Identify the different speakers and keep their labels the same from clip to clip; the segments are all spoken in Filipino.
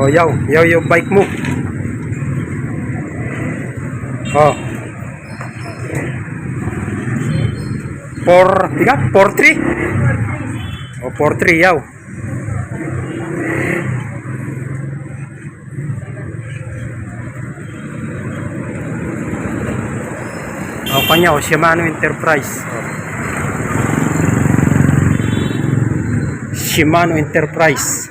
Speaker 1: Oh, yaw. Yaw yung bike mo. Oh. Four, tiga? Four three? Oh, four three, yaw. Oh, kanya, Shimano Enterprise. Shimano Enterprise.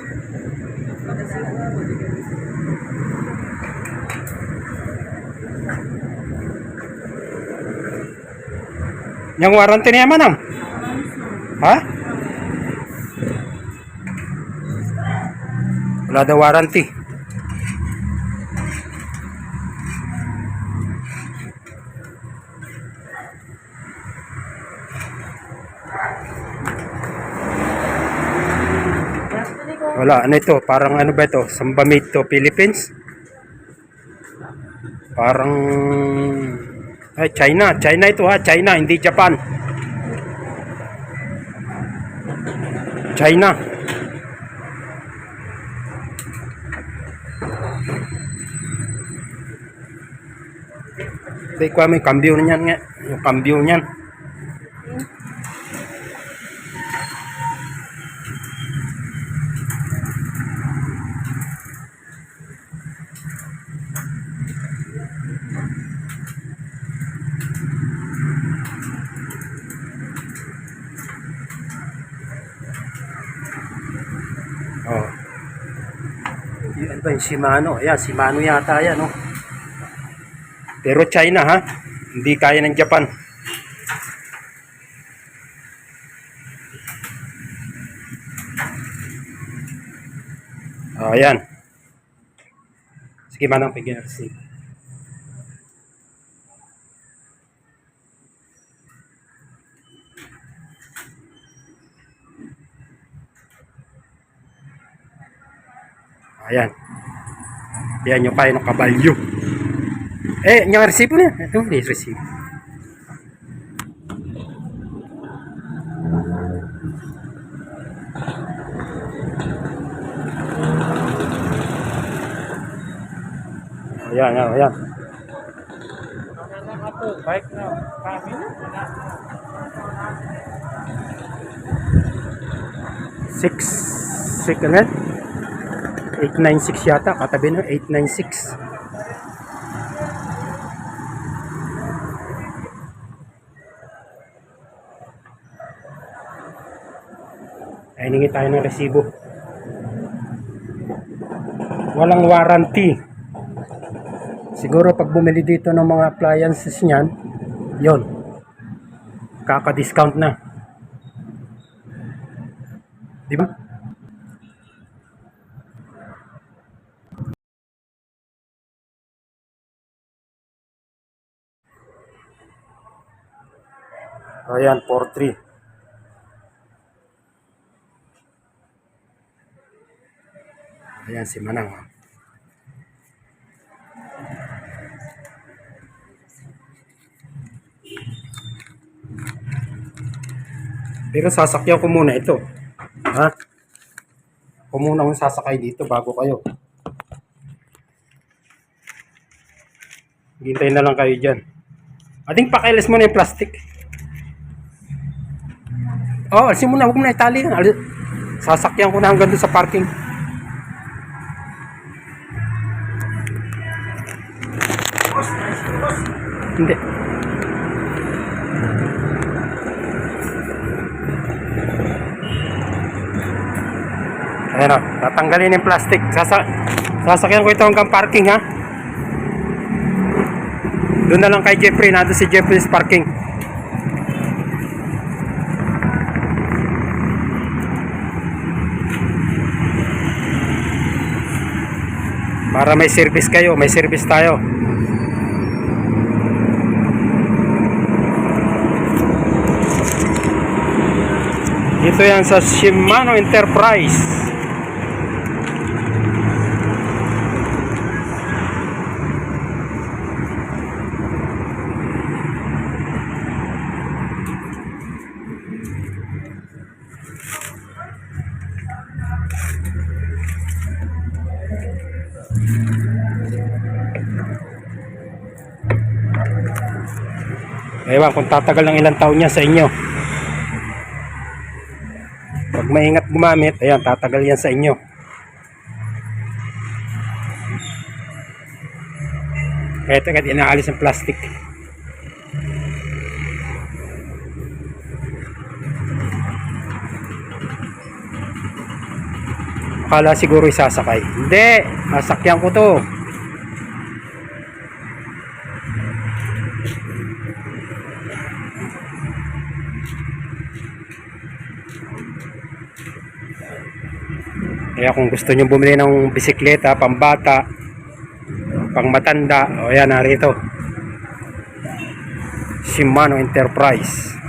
Speaker 1: Yang warranty niya manam? Ha? Wala daw warranty. Wala, ano ito? Parang ano ba ito? Samba made to Philippines? Parang ay China, China ito ha, China, hindi Japan. China. Hindi ko may cambio niyan nga. Yung cambio niyan. Oh. Yan ba yung Shimano? Ayan, Shimano yata yan, no? Pero China, ha? Hindi kaya ng Japan. Oh, ayan. Sige, manang pigyan receipt. Ayan. Yan yung payo ng kabalyo. Eh, yung resibo na. Ito, may resibo. Ayan, ayan, ayan.
Speaker 2: Bike na.
Speaker 1: Six, six, ano? 896 yata, katabi na, 896. Ay, hingi tayo ng resibo. Walang warranty. Siguro pag bumili dito ng mga appliances niyan, yon kaka-discount na. Di ba? Ayan, 4-3. Ayan si Manang. oh. Pero sasakyan ko muna ito. Ha? Ako muna akong sasakay dito bago kayo. Hintayin na lang kayo dyan. Ating pakialis mo na yung plastic. Oh, alisin mo na. Huwag mo na itali. Alis- Sasakyan ko na hanggang doon sa parking. Hindi. Ayan o, tatanggalin yung plastic. Sasa sasakyan ko ito hanggang parking ha. Doon na lang kay Jeffrey. Nandun si Jeffrey's parking. Para may service kayo, may service tayo. Dito yan sa Shimano Enterprise. Ewan kung tatagal ng ilang taon niya sa inyo. Pag maingat gumamit, ayan, tatagal yan sa inyo. Kahit agad inaalis ang plastic. Akala siguro isasakay. Hindi, masakyan ko to. Kaya kung gusto nyo bumili ng bisikleta, pambata, pang matanda, o yan, narito. Shimano Enterprise.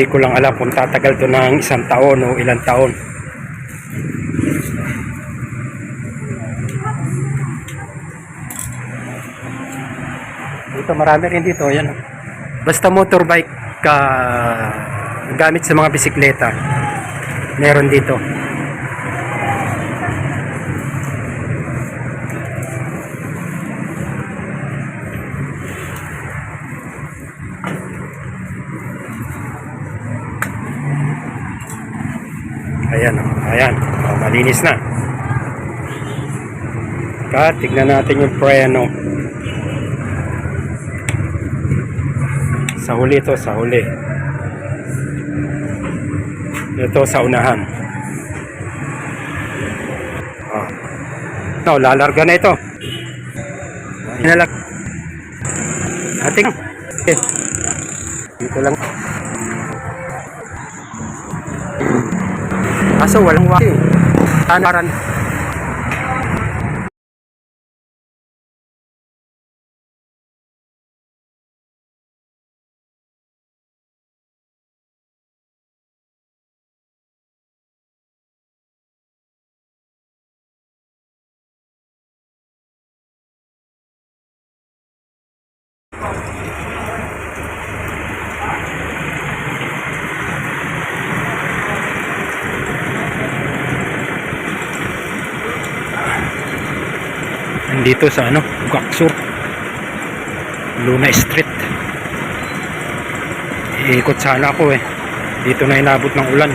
Speaker 1: Hindi ko lang alam kung tatagal to ng isang taon o ilang taon. Dito marami rin dito, yan. Basta motorbike ka gamit sa mga bisikleta. Meron dito. Ayan, oh. ayan. Oh, malinis na. Ka, tignan natin yung preno. Sa huli to, sa huli. Ito sa unahan. Oh. Ito, lalarga na ito. Inalag. Ating. Okay. Dito lang. Kaso walang waki. Tanaran. Nandito sa ano, Gaksur. Luna Street. Iikot sana ako eh. Dito na inabot ng ulan.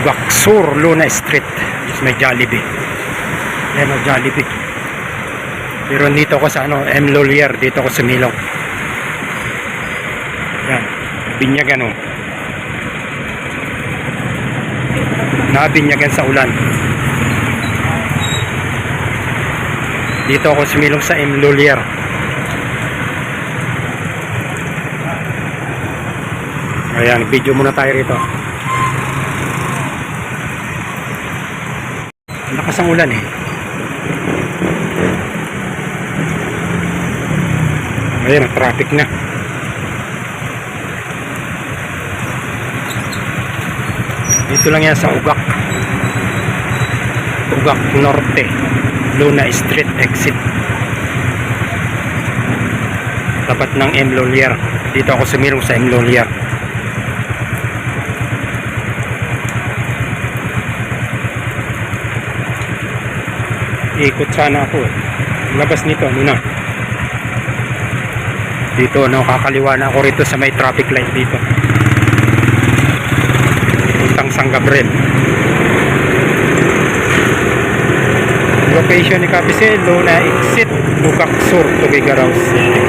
Speaker 1: Gaksur, Luna Street. Is may Jollibee. Yan o, Jollibee. Pero dito ako sa ano, M. Lolier. Dito ako sa Milong. Yan. Binyagan o. Nabinyagan sa ulan. Dito ako sumilong sa M. Lolier. Ayan, video muna tayo rito. Lakas ang ulan eh. Ayan, traffic na. Dito lang yan sa Ugak. Ugak Norte. Luna Street exit. Tapat ng M. Lolier. Dito ako sumilong sa M. Lolier. Ikot sana ako. Labas nito, ano na. Dito, no, kakaliwa na ako rito sa may traffic light dito. Puntang San Gabriel. Location ni Capise, Luna Exit, Bukak Sur, Tugigaraw City.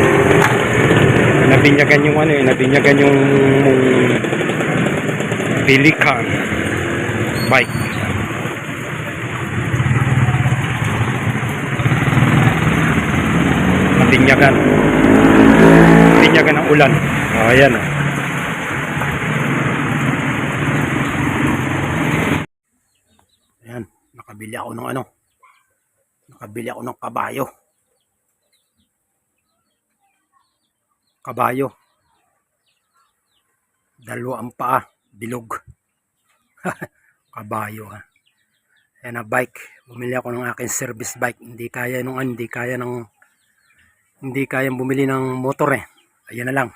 Speaker 1: Nabinyagan yung ano eh, nabinyagan yung Bilikan bike. Nabinyagan. Nabinyagan ng ulan. Oh, ayan oh. Ayan, nakabili ako ng ano. Nakabili ako ng kabayo. Kabayo. Dalawa ang paa, bilog. kabayo ha. Ayan na bike. Bumili ako ng aking service bike. Hindi kaya nung hindi kaya ng hindi kayang bumili ng motor eh. Ayan na lang.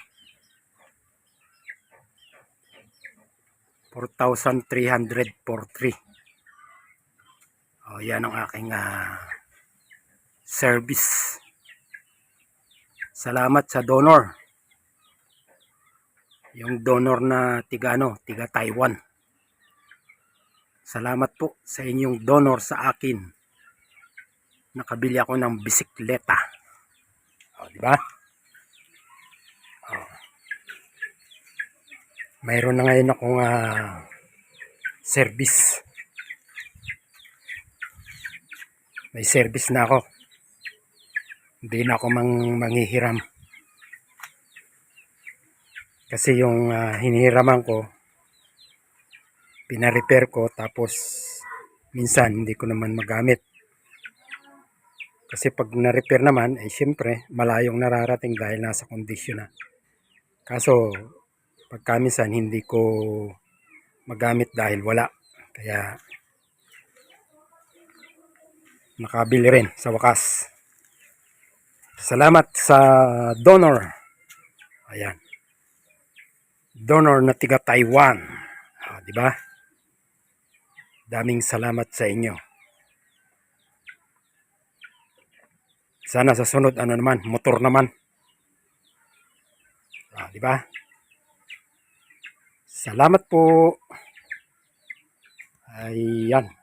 Speaker 1: 4,300 for 3. Oh, yan ang aking ah, service. Salamat sa donor. Yung donor na tiga ano, tiga Taiwan. Salamat po sa inyong donor sa akin. Nakabili ako ng bisikleta. O, di ba? O. Mayroon na ngayon akong ah, service. May service na ako. Hindi na ako mang manghihiram. Kasi yung ah, hinihiraman ko, pina-repair ko tapos minsan hindi ko naman magamit. Kasi pag na-repair naman, eh syempre, malayong nararating dahil nasa kondisyon na. Kaso, pagka minsan hindi ko magamit dahil wala. Kaya, nakabili rin sa wakas. Salamat sa donor. Ayan. Donor na tiga Taiwan. Ah, di ba? Daming salamat sa inyo. Sana sa sunod ano naman, motor naman. Ah, di ba? Salamat po. Ayan.